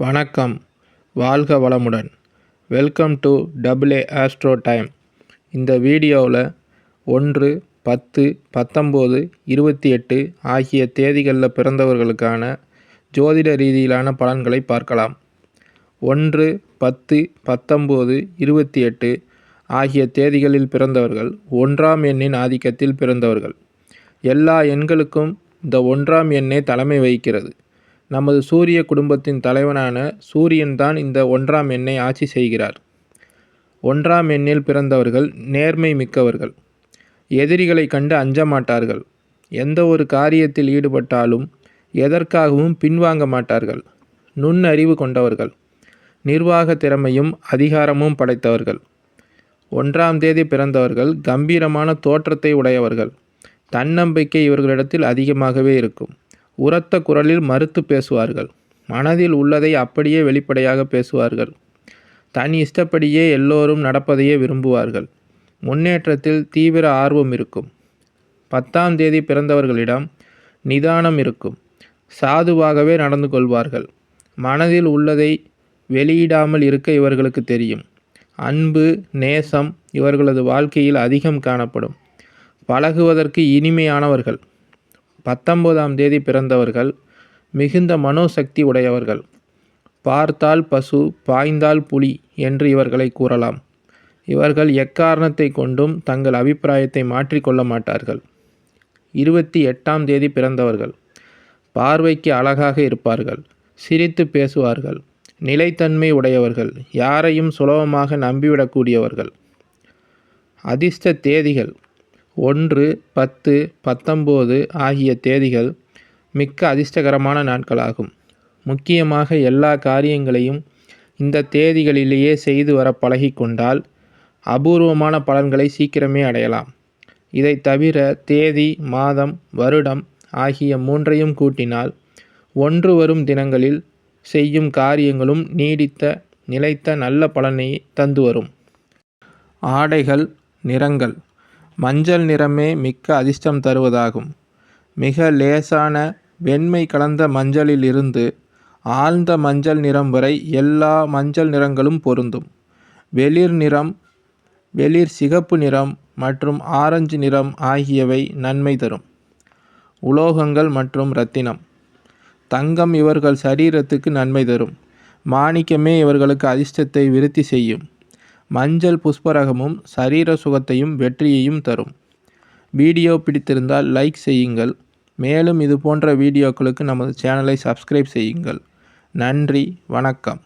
வணக்கம். வாழ்க வளமுடன். Welcome to double A astro time இந்த வீடியோவில் ஒன்று பத்து பத்தொம்போது இருபத்தி எட்டு ஆகிய தேதிகளில் பிறந்தவர்களுக்கான ஜோதிட ரீதியிலான பலன்களை பார்க்கலாம். ஒன்று பத்து பத்தொம்போது இருபத்தி எட்டு ஆகிய தேதிகளில் பிறந்தவர்கள் ஒன்றாம் எண்ணின் ஆதிக்கத்தில் பிறந்தவர்கள். எல்லா எண்களுக்கும் இந்த ஒன்றாம் எண்ணே தலைமை வகிக்கிறது. நமது சூரிய குடும்பத்தின் தலைவனான சூரியன் தான் இந்த ஒன்றாம் எண்ணை ஆட்சி செய்கிறார். ஒன்றாம் எண்ணில் பிறந்தவர்கள் நேர்மை மிக்கவர்கள். எதிரிகளை கண்டு அஞ்ச மாட்டார்கள் எந்த ஒரு காரியத்தில் ஈடுபட்டாலும் எதற்காகவும் பின்வாங்க மாட்டார்கள். நுண்ணறிவு கொண்டவர்கள். நிர்வாக திறமையும் அதிகாரமும் படைத்தவர்கள். ஒன்றாம் தேதி பிறந்தவர்கள் கம்பீரமான தோற்றத்தை உடையவர்கள். தன்னம்பிக்கை இவர்களிடத்தில் அதிகமாகவே இருக்கும். உரத்த குரலில் மறுத்து பேசுவார்கள். மனதில் உள்ளதை அப்படியே வெளிப்படையாக பேசுவார்கள். தன் இஷ்டப்படியே எல்லோரும் நடப்பதையே விரும்புவார்கள். முன்னேற்றத்தில் தீவிர ஆர்வம் இருக்கும். பத்தாம் தேதி பிறந்தவர்களிடம் நிதானம் இருக்கும். சாதுவாகவே நடந்து கொள்வார்கள். மனதில் உள்ளதை வெளியிடாமல் இருக்க இவர்களுக்கு தெரியும். அன்பு நேசம் இவர்களது வாழ்க்கையில் அதிகம் காணப்படும். பழகுவதற்கு இனிமையானவர்கள். பத்தொன்பதாம் தேதி பிறந்தவர்கள் மிகுந்த மனோசக்தி உடையவர்கள். பார்த்தால் பசு பாய்ந்தால் புலி என்று இவர்களை கூறலாம். இவர்கள் எக்காரணத்தை கொண்டும் தங்கள் அபிப்பிராயத்தை மாற்றிக்கொள்ள மாட்டார்கள். இருபத்தி எட்டாம் தேதி பிறந்தவர்கள் பார்வைக்கு அழகாக இருப்பார்கள் சிரித்து பேசுவார்கள் நிலைத்தன்மை உடையவர்கள் யாரையும் சுலபமாக நம்பிவிடக்கூடியவர்கள் அதிர்ஷ்ட தேதிகள் ஒன்று பத்து பத்தொம்போது ஆகிய தேதிகள் மிக்க அதிர்ஷ்டகரமான நாட்களாகும். முக்கியமாக எல்லா காரியங்களையும் இந்த தேதிகளிலேயே செய்து வர பழகிக்கொண்டால் அபூர்வமான பலன்களை சீக்கிரமே அடையலாம். இதை தவிர தேதி மாதம் வருடம் ஆகிய மூன்றையும் கூட்டினால் ஒன்று வரும் தினங்களில் செய்யும் காரியங்களும் நீடித்த நிலைத்த நல்ல பலனை தந்து வரும். ஆடைகள் நிறங்கள். மஞ்சள் நிறமே மிக்க அதிர்ஷ்டம் தருவதாகும். மிக லேசான வெண்மை கலந்த மஞ்சளில் இருந்து ஆழ்ந்த மஞ்சள் நிறம் வரை எல்லா மஞ்சள் நிறங்களும் பொருந்தும். வெளிர் நிறம் வெளிர் சிகப்பு நிறம் மற்றும் ஆரஞ்சு நிறம் ஆகியவை நன்மை தரும். உலோகங்கள் மற்றும் இரத்தினம் தங்கம் இவர்கள் சரீரத்துக்கு நன்மை தரும். மாணிக்கமே இவர்களுக்கு அதிர்ஷ்டத்தை விருத்தி செய்யும். மஞ்சள் புஷ்பரகமும் சரீர சுகத்தையும் வெற்றியையும் தரும். வீடியோ பிடித்திருந்தால் லைக் செய்யுங்கள். மேலும் இது போன்ற வீடியோக்களுக்கு நமது சேனலை சப்ஸ்கிரைப் செய்யுங்கள். நன்றி வணக்கம்.